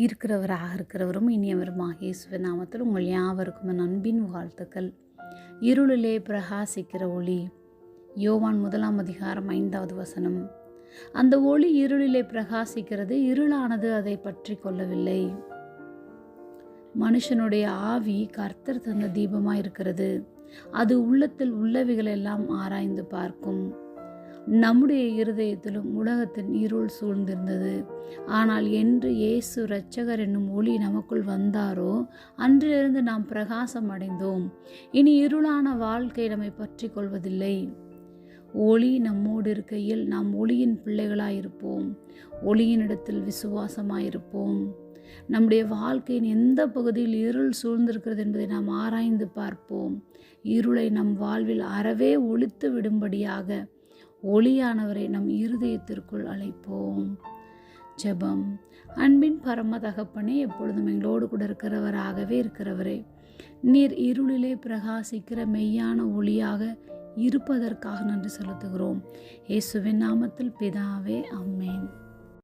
இருக்கிறவராக இருக்கிறவரும் இனியவருமாக இயேசுவின் நாமத்தில் உங்கள் யாவருக்கும் நண்பின் அன்பின் வாழ்த்துக்கள். இருளிலே பிரகாசிக்கிற ஒளி. யோவான் முதலாம் அதிகாரம் ஐந்தாவது வசனம். அந்த ஒளி இருளிலே பிரகாசிக்கிறது இருளானது அதை பற்றி கொள்ளவில்லை. மனுஷனுடைய ஆவி கர்த்தர் தந்த தீபமாக இருக்கிறது அது உள்ளத்தில் உள்ளவைகளெல்லாம் ஆராய்ந்து பார்க்கும். நம்முடைய இருதயத்திலும் உலகத்தின் இருள் சூழ்ந்திருந்தது. ஆனால் என்று இயேசு இரட்சகர் என்னும் ஒளி நமக்குள் வந்தாரோ அன்றிலிருந்து நாம் பிரகாசம் அடைந்தோம் இனி இருளான வாழ்க்கை நம்மை பற்றி கொள்வதில்லை. ஒளி நம்மோடு இருக்கையில் நாம் ஒளியின் பிள்ளைகளாயிருப்போம். ஒளியினிடத்தில் விசுவாசமாயிருப்போம். நம்முடைய வாழ்க்கையின் எந்த பகுதியில் இருள் சூழ்ந்திருக்கிறது என்பதை நாம் ஆராய்ந்து பார்ப்போம். இருளை நம் வாழ்வில் அறவே ஒழித்து விடும்படியாக ஒளியானவரை நம் இருதயத்திற்குள் அழைப்போம். ஜெபம். அன்பின் பரம தகப்பனே எப்பொழுதும் எங்களோடு கூட இருக்கிறவராகவே இருக்கிறவரே நீர் இருளிலே பிரகாசிக்கிற மெய்யான ஒளியாக இருப்பதற்காக நன்றி செலுத்துகிறோம். இயேசுவின் நாமத்தில் பிதாவே அம்மேன்